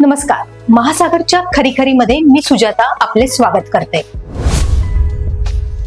नमस्कार. महासागरच्या खरीखरीमध्ये मी सुजाता आपले स्वागत करते.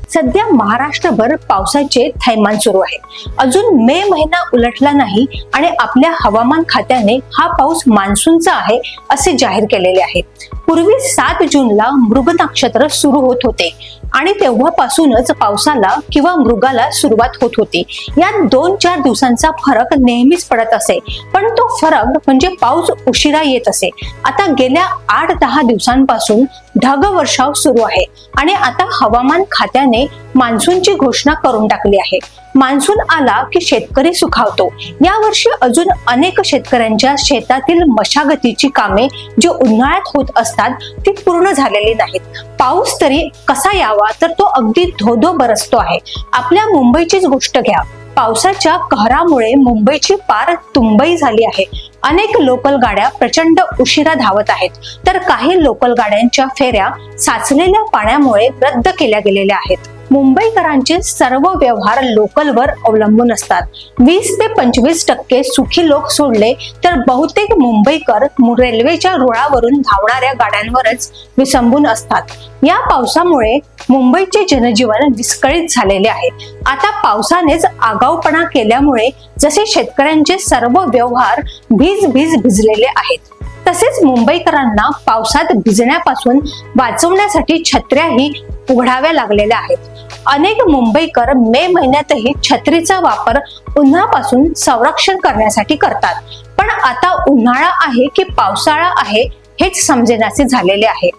सध्या महाराष्ट्रभर पावसाचे थैमान सुरू आहे. अजून मे महिना उलटला नाही आणि आपल्या हवामान खात्याने हा पाऊस मान्सूनचा आहे असे जाहीर केलेले आहे. पूर्वी सात जूनला मृग नक्षत्र सुरू होत होते. आणि तेव्हापासूनच पावसाला किंवा मृगाला सुरुवात होत होती. यात दोन चार दिवसांचा फरक नेहमीच पडत असे. पण तो फरक म्हणजे पाऊस उशिरा येत असे. आता गेल्या आठ दहा दिवसांपासून ढग वर्षाव सुरू आहे. आणि आता हवामान खात्याने मान्सूनची घोषणा करून टाकली आहे. मान्सून आला की शेतकरी सुखावतो. यावर्षी अजून अनेक शेतकऱ्यांच्या शेतातील मशागतीची कामे जी उन्हाळ्यात होत असतात ती पूर्ण झालेली नाहीत. पाऊस तरी कसा यावा तर तो अगदी धोधो बरसतो आहे. आपल्या मुंबईचीच गोष्ट घ्या. पावसाच्या कहरामुळे मुंबईची पार तुंबई झाली आहे. अनेक लोकल गाड्या प्रचंड उशिरा धावत आहेत. तर काही लोकल गाड्यांच्या फेऱ्या साचलेल्या पाण्यामुळे रद्द केल्या गेलेल्या आहेत. मुंबईकरांचे सर्व व्यवहार लोकलवर अवलंबून असतात. वीस ते पंचवीस टक्के सुखी लोक सोडले तर बहुतेक मुंबईकर रेल्वेच्या रुळावरून धावणाऱ्या गाड्यांवरच विसंबून असतात. या पावसामुळे मुंबईचे जनजीवन विस्कळीत झालेले आहे. आता पावसानेच आगाऊपणा केल्यामुळे जसे शेतकऱ्यांचे सर्व व्यवहार भीज भीज भिजलेले आहेत तसेच मुंबईकरांना पावसात भिजण्यापासून वाचवण्यासाठी छत्र्याही उघडाव्या लागलेल्या आहेत. अनेक मुंबईकर मे महिन्यातही छत्रीचा वापर उन्हापासून संरक्षण करण्यासाठी करतात. पण आता उन्हाळा आहे की पावसाळा आहे हेच समजेनासे झालेले आहे.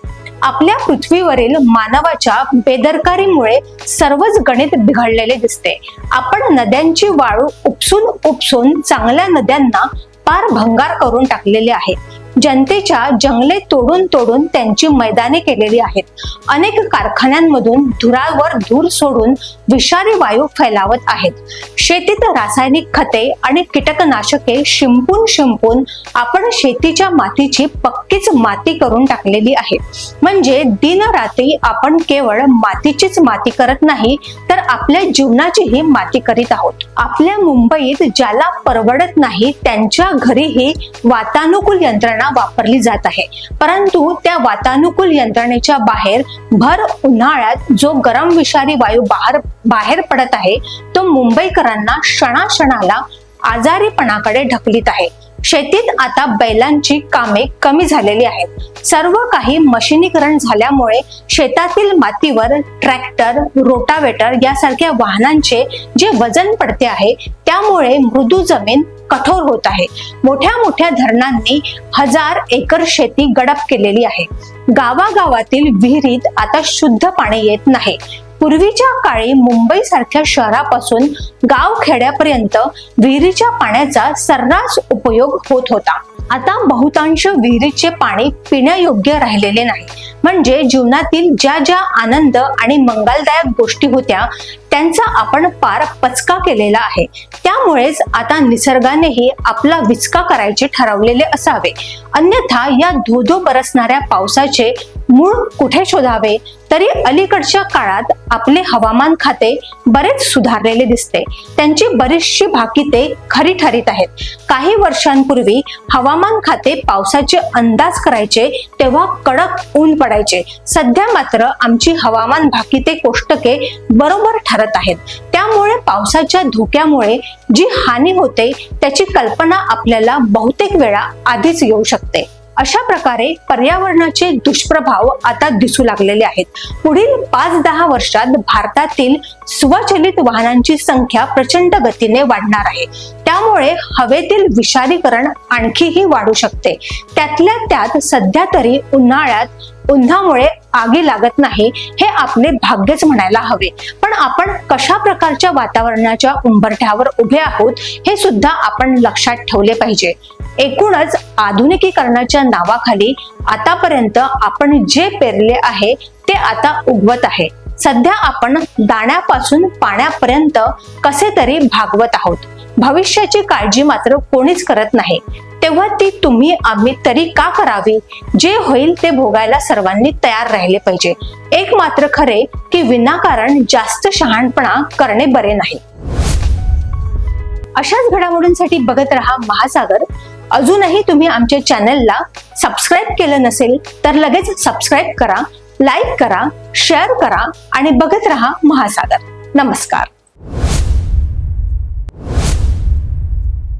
आपल्या पृथ्वीवरील मानवाच्या बेदरकारीमुळे सर्वच गणित बिघडलेले दिसते. आपण नद्यांची वाळू उपसून उपसून चांगल्या नद्यांना पार भंगार करून टाकलेले आहे. जनतेच्या जंगले तोडून तोडून त्यांची मैदाने केलेली आहेत. अनेक कारखान्यांमधून धुरावर धूर सोडून विषारी वायू फैलावत आहेत. शेतीत रासायनिक खते आणि कीटकनाशके शिंपून शिंपून आपण शेतीच्या मातीची पक्कीच माती करून टाकलेली आहे. म्हणजे दिनरात्री आपण केवळ मातीचीच माती करत नाही तर आपल्या जीवनाचीही माती करीत आहोत. आपल्या मुंबईत ज्याला परवडत नाही त्यांच्या घरीही वातानुकूल यंत्रणा वापरली जात आहे. परंतु त्या वातानुकूल यंत्रणेच्या बाहेर भर उन्हाळ्यात जो गरम विषारी वायू बाहेर बाहेर पडत आहे तो मुंबईकरांना क्षणाक्षणाला आजारीपणाकडे ढकलीत आहे. शेतीत आता बैलांची कामे कमी झालेली आहेत. सर्व काही मशिनीकरण झाल्यामुळे शेतातील मातीवर ट्रॅक्टर रोटावेटर यासारख्या वाहनांचे जे वजन पडते आहे त्यामुळे मृदू जमीन कठोर होत आहे. मोठ्या मोठ्या धरणांनी हजार एकर शेती गडप केलेली आहे. गावागावातील विहिरीत आता शुद्ध पाणी येत नाही. पूर्वीच्या काळी मुंबई सारख्या शहरापासून गाव खेड्यापर्यंत विहिरीच्या पाण्याचा सर्रास उपयोग होत होता. आता बहुतांश विहिरीचे पाणी पिण्यायोग्य राहिलेले नाही. म्हणजे जीवनातील ज्या ज्या आनंद आणि मंगलदायक गोष्टी होत्या त्यांचा आपण पार पचका केलेला आहे. त्यामुळेच आता निसर्गानेही आपला विचका करायचे ठरवलेले असावे. अन्यथा या धोधो बरसणाऱ्या पावसाचे मूळ कुठे शोधावे? तरी अलीकडच्या काळात आपले हवामान खाते बरेच सुधारलेले दिसते. त्यांची बरीचशी भाकिते खरी ठरीत आहेत. काही वर्षांपूर्वी हवामान खाते पावसाचे अंदाज करायचे तेव्हा कडक ऊन पडायचे. सध्या मात्र आमची हवामान भाकिते कोष्टके बरोबर ठरत आहेत. त्यामुळे पावसाच्या धोक्यामुळे जी हानी होते त्याची कल्पना आपल्याला बहुतेक वेळा आधीच येऊ शकते. अशा प्रकारे पर्यावरणाचे दुष्प्रभाव आता दिसू लागलेले आहेत. पुढील पाच दहा वर्षात भारतातील स्वचलित वाहनांची संख्या प्रचंड गतीने वाढणार आहे. त्यामुळे हवेतील विषारीकरण आणखीही वाढू शकते. त्यातल्या त्यात सध्या तरी उन्हाळ्यात उन्हामुळे आगी लागत नाही हे आपले भाग्यच म्हणायला हवे. पण आपण कशा प्रकारच्या वातावरणाच्या उंबरठ्यावर उभे आहोत हे सुद्धा आपण लक्षात ठेवले पाहिजे. एकूणच आधुनिकीकरणाच्या नावाखाली आतापर्यंत आपण जे पेरले आहे ते आता उगवत आहे. सध्या आपण दाण्यापासून पाण्यापर्यंत कसे तरी भागवत आहोत. भविष्याची काळजी मात्र कोणीच करत नाही. तेव्हा ती तुम्ही आम्ही तरी का करावी? जे होईल ते भोगायला सर्वांनी तयार राहिले पाहिजे. एक मात्र खरे की विनाकारण जास्त शहाणपणा करणे बरे नाही. अशाच घडामोडींसाठी बघत रहा महासागर. अजूनही तुम्ही आमच्या चॅनलला सबस्क्राईब केलं नसेल तर लगेच सबस्क्राईब करा लाईक करा शेअर करा आणि बघत रहा महासागर. नमस्कार.